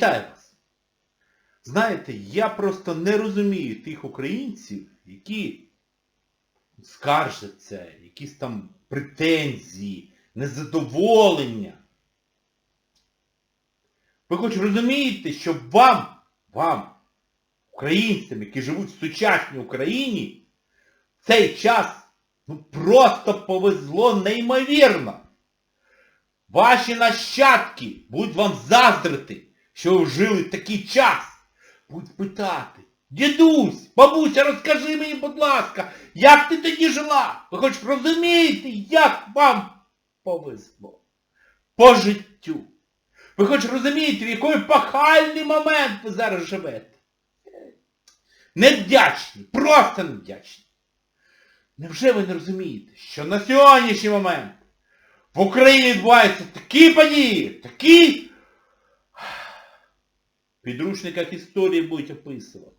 Вітаю вас! Знаєте, я просто не розумію тих українців, які скаржаться, якісь там претензії, незадоволення. Ви хоч розумієте, що вам, вам, українцям, які живуть в сучасній Україні, в цей час ну, просто повезло неймовірно. Ваші нащадки будуть вам заздрити, що жили такий час. Будуть питати, дідусь, бабуся, розкажи мені, будь ласка, як ти тоді жила? Ви хоч розумієте, як вам повезло? По життю. Ви хоч розумієте, в який пахальний момент ви зараз живете? Невдячні, просто невдячні. Невже ви не розумієте, що на сьогоднішній момент в Україні відбуваються такі події, такі в підручниках історії будуть описувати.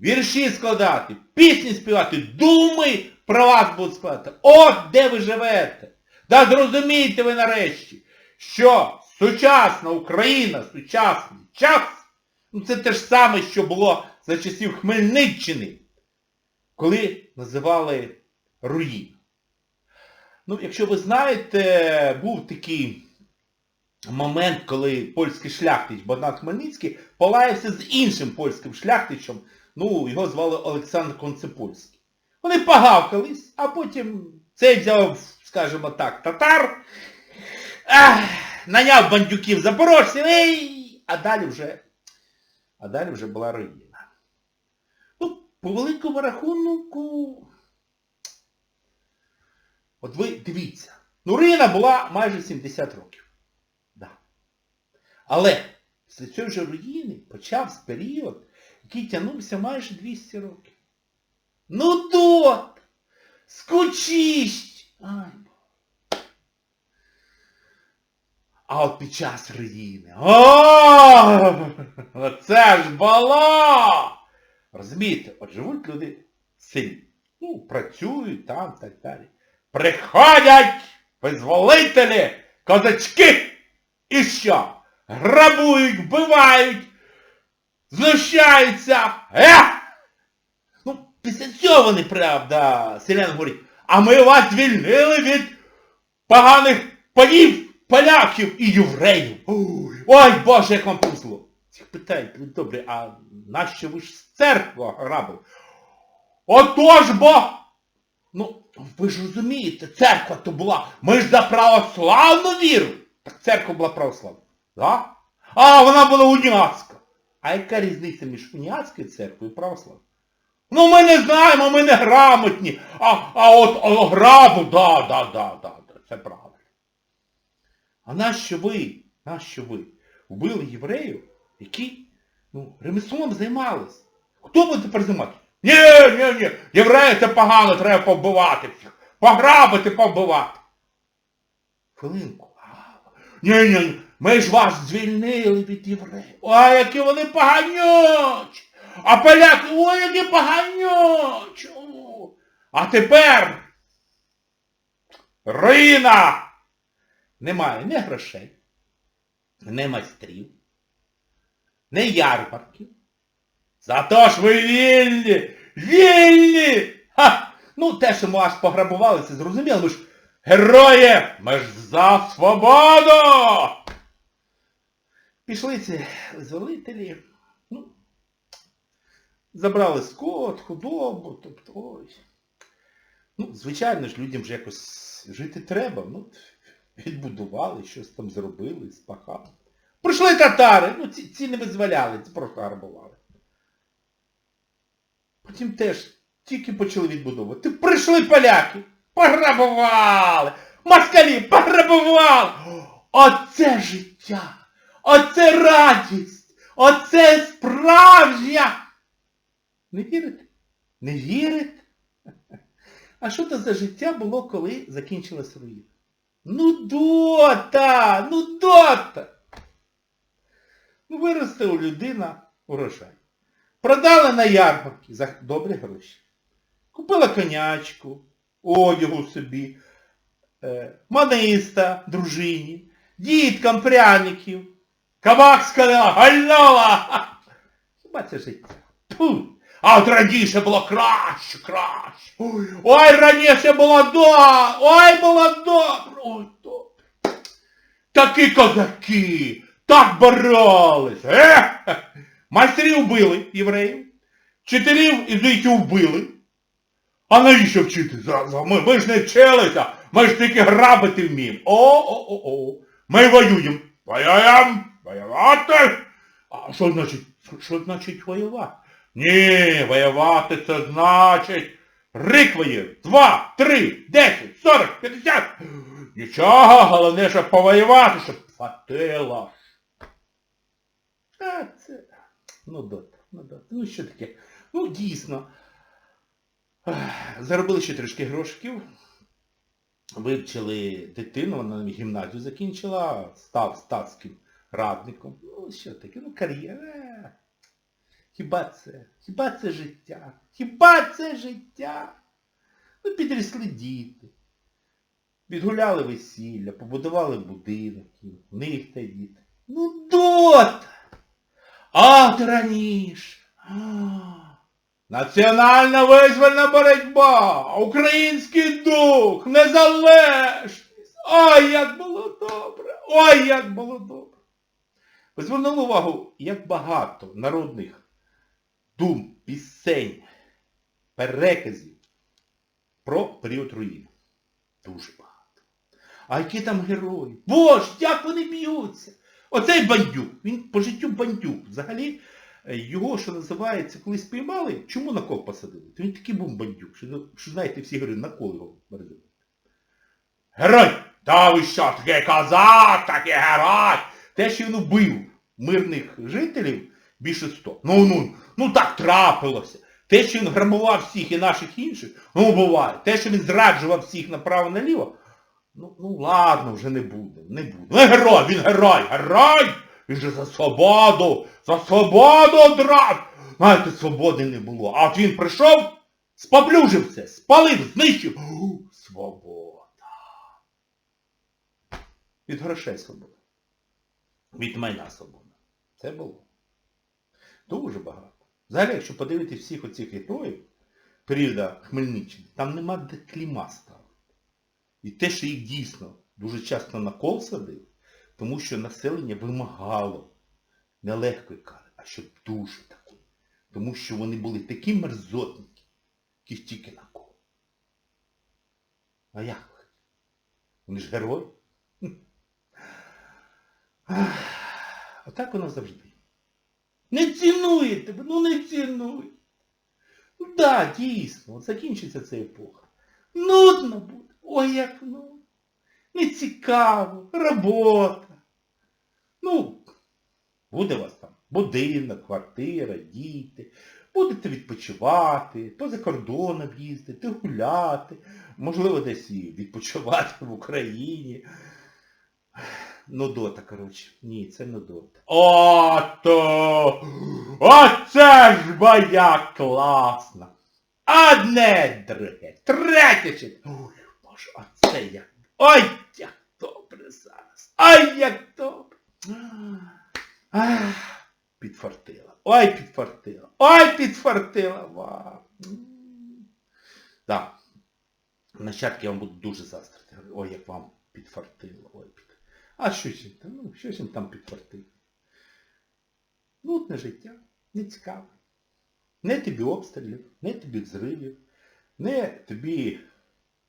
Вірші складати, пісні співати, думи про вас будуть складати. От де ви живете. Да зрозумійте ви нарешті, що сучасна Україна, сучасний час, ну це те ж саме, що було за часів Хмельниччини, коли називали руїн. Ну, якщо ви знаєте, був такий момент, коли польський шляхтич Богдан Хмельницький полаявся з іншим польським шляхтичем, ну, його звали Олександр Концепольський. Вони погавкались, а потім цей взяв, скажімо так, татар, ах, наняв бандюків запорожців, ей, а далі вже, а далі вже була руїна. Ну, по великому рахунку, От ви дивіться, ну Рина була майже 70 років. Але після цієї ж руїни почався період, який тягнувся майже 200 років. Ну тут! Скучість! А от під час руїни. О! Оце ж було! Розумієте, от живуть люди селі. Ну, працюють там так далі. Приходять визволителі, козачки, і що? Грабують, вбивають, знущаються. Е! Ну, після цього вони, правда, селян говорять, а ми вас звільнили від поганих панів, поляків і євреїв. Ой, ой, Боже, як вам повезло. Всіх питають, «Ну, добре, а нащо ви ж з церкви грабили? Отож бо! Ну, ви ж розумієте, церква то була. Ми ж за православну віру. Так церква була православна. Да? А вона була уніатська. А яка різниця між уніатською церквою і православною? Ну ми не знаємо, ми не грамотні. А, а от о, грабу, да, да, да, да, да, це правильно. А нащо ви, нащо ви вбили євреїв, які ну, ремеслом займались? Хто буде тепер займатися? Ні, ні, ні, євреї це погано, треба повбивати всіх. Пограбити, повбивати. Хвилинку. Ні, ні, ні, ми ж вас звільнили від євреїв. Ой, які вони поганючі. А поляки, ой, які поганючі. А тепер руїна. Немає ні грошей, ні майстрів, ні ярмарків. Зато ж ви вільні! Вільні! Ха! Ну, те, що ми аж пограбували, це зрозуміло, ми ж герої! Ми ж за свободу! Пішли ці визволителі, ну, забрали скот, худобу, тобто, ой. Ну, звичайно ж, людям ж якось жити треба. Ну, відбудували, щось там зробили, спахали. Прийшли татари, ну ці, ці не визволяли, ці просто грабували. Потім теж тільки почали відбудовувати. Прийшли поляки, пограбували, москалі пограбували. Оце життя, оце радість, оце справжня. Не вірите? Не вірите? А що це за життя було, коли закінчилась руїна? Ну дота! Ну дота! Ну виростила людина урожай. Продали на ярмарки за добрі гроші. Купила конячку, одягу собі, е, маниста дружині, діткам пряників. Кабак сказав, гальнула! Хіба це життя? А от раніше було краще, краще. Ой, ой раніше було добре, ой було добре, ой добре. Такі козаки, так боролись. Е? Майстрів вбили євреїв, вчителів ізуїтів вбили. А навіщо вчити? Ми, ми ж не вчилися, ми ж тільки грабити вміємо. О-о-о-о. Ми воюємо. Воюємо, воювати. А що значить, що значить воювати? Ні, воювати це значить рикває. Два, три, десять, сорок, п'ятдесят. Нічого, головне, щоб повоювати, щоб хватило. А, це... Ну, дота, ну, дота. Ну, що таке? Ну, дійсно. Заробили ще трішки грошиків. Вивчили дитину, вона гімназію закінчила, став статським радником. Ну, що таке? Ну, кар'єра. Хіба це? Хіба це життя? Хіба це життя? Ну, підрісли діти. Відгуляли весілля, побудували будинок, в них та діти. Ну, дота! А раніше. Національна визвольна боротьба, український дух, незалежність. Ой, як було добре! Ой, як було добре! Ви звернули увагу, як багато народних дум, пісень, переказів про період руїни. Дуже багато. А які там герої? Боже, як вони б'ються! Оцей бандюк, він по життю бандюк. Взагалі, е, його, що називається, коли спіймали, чому на кол посадили? То він такий був бандюк, що, що знаєте, всі говорили, на кол його передали. Герой! Та ви що, такий козак, такий герой! Те, що він убив мирних жителів, більше сто. Ну, ну, ну так трапилося. Те, що він грабував всіх і наших інших, ну буває. Те, що він зраджував всіх направо-наліво, ну, ну ладно, вже не буде, не буде. Ну герой, він герой, герой! Він же за свободу, за свободу драв! Знаєте, свободи не було. А от він прийшов, споплюжив все, спалив, знищив. Свобода. Від грошей свобода. Від майна свобода. Це було. Дуже багато. Взагалі, якщо подивитися всіх оцих героїв періода Хмельниччини, там нема де кліма ставити. І те, що їх дійсно дуже часто на кол садив, тому що населення вимагало не легкої кари, а щоб дуже такої. Тому що вони були такі мерзотники, які тільки на кол. А як? Вони ж герої. Ах, Отак воно завжди. Не цінує тебе, ну не цінує. Ну да, дійсно, закінчиться ця епоха. Нудно буде. Ой, як нудно. Нецікаво, робота. Ну, буде у вас там будинок, квартира, діти. Будете відпочивати, поза кордоном їздити, гуляти, можливо, десь і відпочивати в Україні. Нудота, коротше. Ні, це нудота. Ото! Оце ж моя класна! Одне друге, третє ще. Ой, боже, оце як. Ой, як добре зараз. Ой, як добре. Ах, підфартила. Ой, підфартила. Ой, підфартила. Так. Нащадки я вам буду дуже заздрити. Ой, як вам підфартило. Ой, під... А що ж там? Ну, що ж їм там підфартило? Нудне життя, не цікаве. Не тобі обстрілів, не тобі зривів, не тобі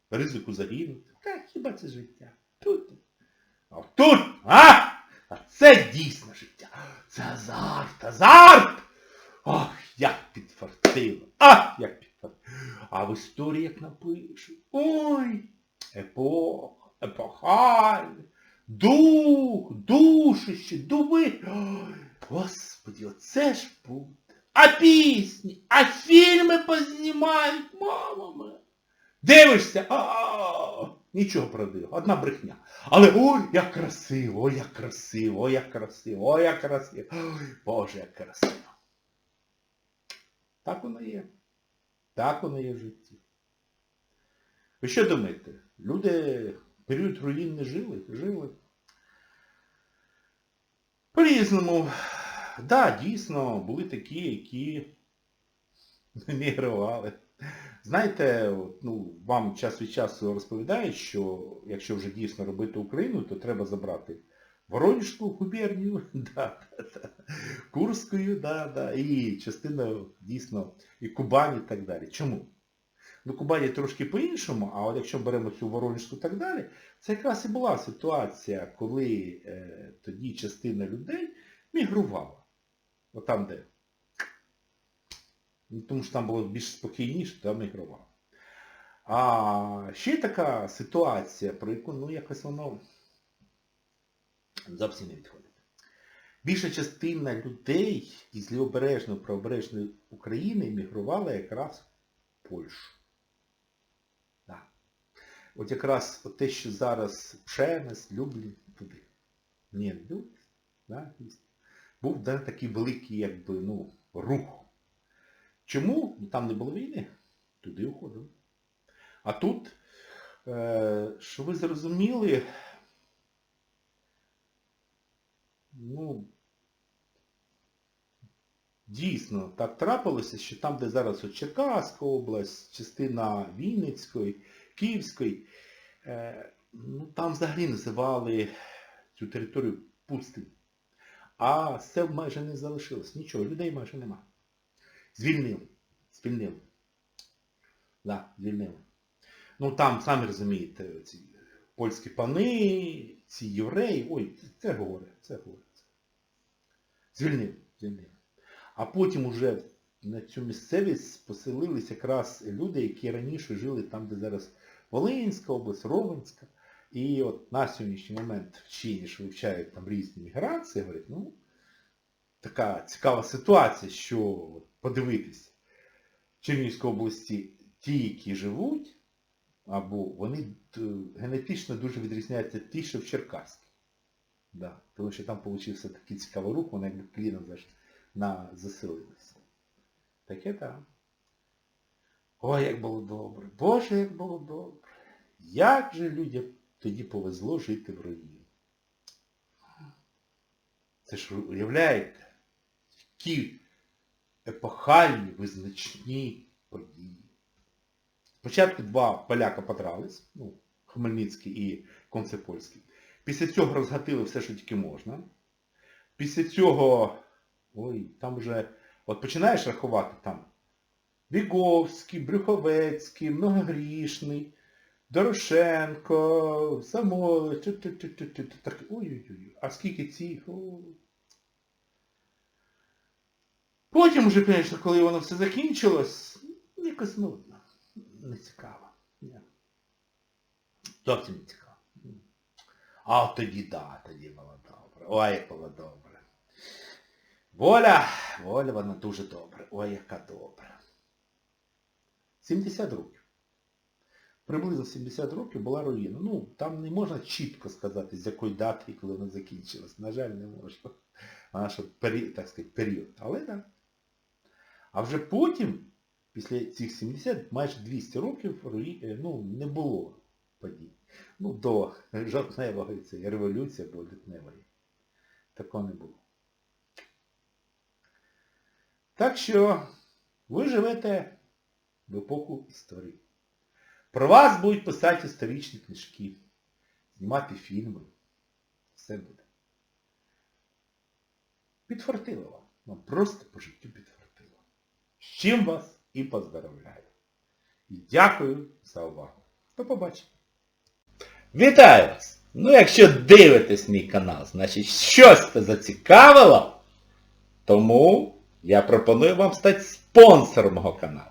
ризику загинути. Так, хіба це життя? Тут. А тут, а? А це дійсне життя. Це азарт, азарт! Ох, як підфартило. Ах, як підфартило. А в історії як напишуть. Ой, епоха, епохальна, дух, душище, дуби. Ой, Господи, оце ж буде. А пісні, а фільми познімають, мама. Дивишся, а нічого правдивого, одна брехня. Але ой, як красиво, ой, як красиво, ой, як красиво, ой, як красиво. Ой, Боже, як красиво. Так воно є. Так воно є в житті. Ви що думаєте? Люди в період руїн не жили? Жили. По-різному. Да, дійсно, були такі, які емігрували. Знаєте, ну, вам час від часу розповідають, що якщо вже дійсно робити Україну, то треба забрати Воронежську губернію, да, да, да, Курську, да, да, і частину дійсно і Кубані і так далі. Чому? Ну, Кубані трошки по-іншому, а от якщо беремо цю Воронежську і так далі, це якраз і була ситуація, коли е, тоді частина людей мігрувала. От там, де. Ну, тому що там було більш спокійніше, там мігрувала. А ще така ситуація, про яку, ну, якось воно зовсім не відходить. Більша частина людей із лівобережної правобережної України мігрувала якраз в Польщу. От якраз от те, що зараз Пшемес, Люблін, туди. Ні, да, був да, такий великий якби, ну, рух. Чому? Ну, Там не було війни, туди уходили. А тут, е, що ви зрозуміли, ну, дійсно так трапилося, що там, де зараз Черкаська область, частина Вінницької, Київської, е, ну, там взагалі називали цю територію пустим. А сел майже не залишилось. Нічого, людей майже нема. Звільнили. Звільнили. Да, звільнили. Ну там, самі розумієте, ці польські пани, ці євреї, ой, це горе, це горе. Звільнили, звільнили. А потім уже на цю місцевість поселились якраз люди, які раніше жили там, де зараз Волинська область, Ровенська. І от на сьогоднішній момент вчені, що вивчають там різні міграції, говорять, ну, така цікава ситуація, що подивитись, в Чернігівській області ті, які живуть, або вони генетично дуже відрізняються ті, що в Черкаській. Да. Тому що там вийшов такий цікавий рух, вони якби кліном на заселилися. Таке так. Ой, як було добре. Боже, як було добре. Як же людям тоді повезло жити в руїні. Це ж ви уявляєте, які епохальні, визначні події. Спочатку два поляка подрались, ну, Хмельницький і Концепольський. Після цього розгатили все, що тільки можна. Після цього, ой, там вже, от починаєш рахувати там Біговський, Брюховецький, Многогрішний, Дорошенко, Самойлов, ой-ой-ой, а скільки цих? Потім вже, звісно, коли воно все закінчилось, ну, якось нудно. Не цікаво. Зовсім не цікаво. А тоді, да, тоді було добре. Ой, як було добре. Воля, воля, вона дуже добра. Ой, яка добра. 70 років. Приблизно 70 років була руїна. Ну, там не можна чітко сказати, з якої дати коли вона закінчилась. На жаль, не можна. Вона що так сказати, період. Але так. А вже потім, після цих 70, майже 200 років руї... ну, не було подій. Ну, до жовтневої цієї революції або лютневої. Такого не було. Так що ви живете в епоху історії. Про вас будуть писати історичні книжки, знімати фільми. Все буде. Підфартило вам. Вам просто по життю підфартило. З чим вас і поздравляю. І дякую за увагу. До побачення. Вітаю вас! Ну якщо дивитесь мій канал, значить щось це зацікавило, тому я пропоную вам стати спонсором мого каналу.